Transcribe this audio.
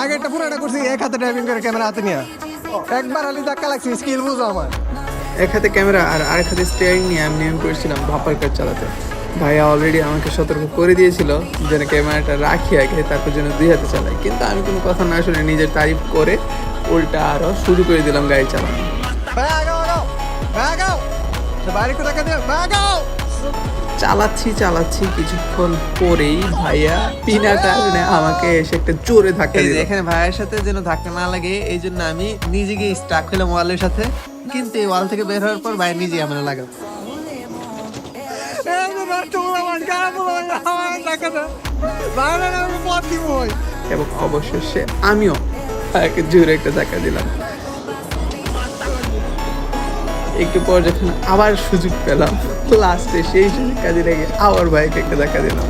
আগেরটা পুরোটা করছি এক হাতে ড্রাইভিং করে ক্যামেরা হাতে নিয়ে। একবার আলি ধাক্কা লাগছে স্কিল বুঝো আমার। এক হাতে ক্যামেরা আর আরেক হাতে স্টিয়ারিং নিয়ে আমি নেমে পড়েছিলাম ভাপার কাজ চালাতে। ভাইয়া অলরেডি আমাকে সতর্ক করে দিয়েছিল যেন ক্যামেরাটা রাখি আগে তারপর যেন দুই হাতে চালাই। কিন্তু আমি কোনো কথা না শুনে নিজের তারিফ করে উল্টা আরও শুরু করে দিলাম গাড়ি চালানো। চালাচ্ছি চালাচ্ছি কিছুক্ষণ পরেই ভাইয়া বিনা কারণে আমাকে এসে একটা জোরে ধাক্কা দিল। এখানে ভাইয়ের সাথে যেন ধাক্কা না লাগে এই জন্য আমি নিজেকে স্টাক হলাম ওয়ালের সাথে। কিন্তু এই ওয়াল থেকে বের হওয়ার পর ভাই নিজে আমরা লাগাম এবং অবশেষে আমিও জোরে একটা ধাক্কা দিলাম। একটু পর যখন আবার সুযোগ পেলাম লাস্টে সেই সুযোগ কাজে লেগে আবার বাইকে একটা দেখা দিলাম।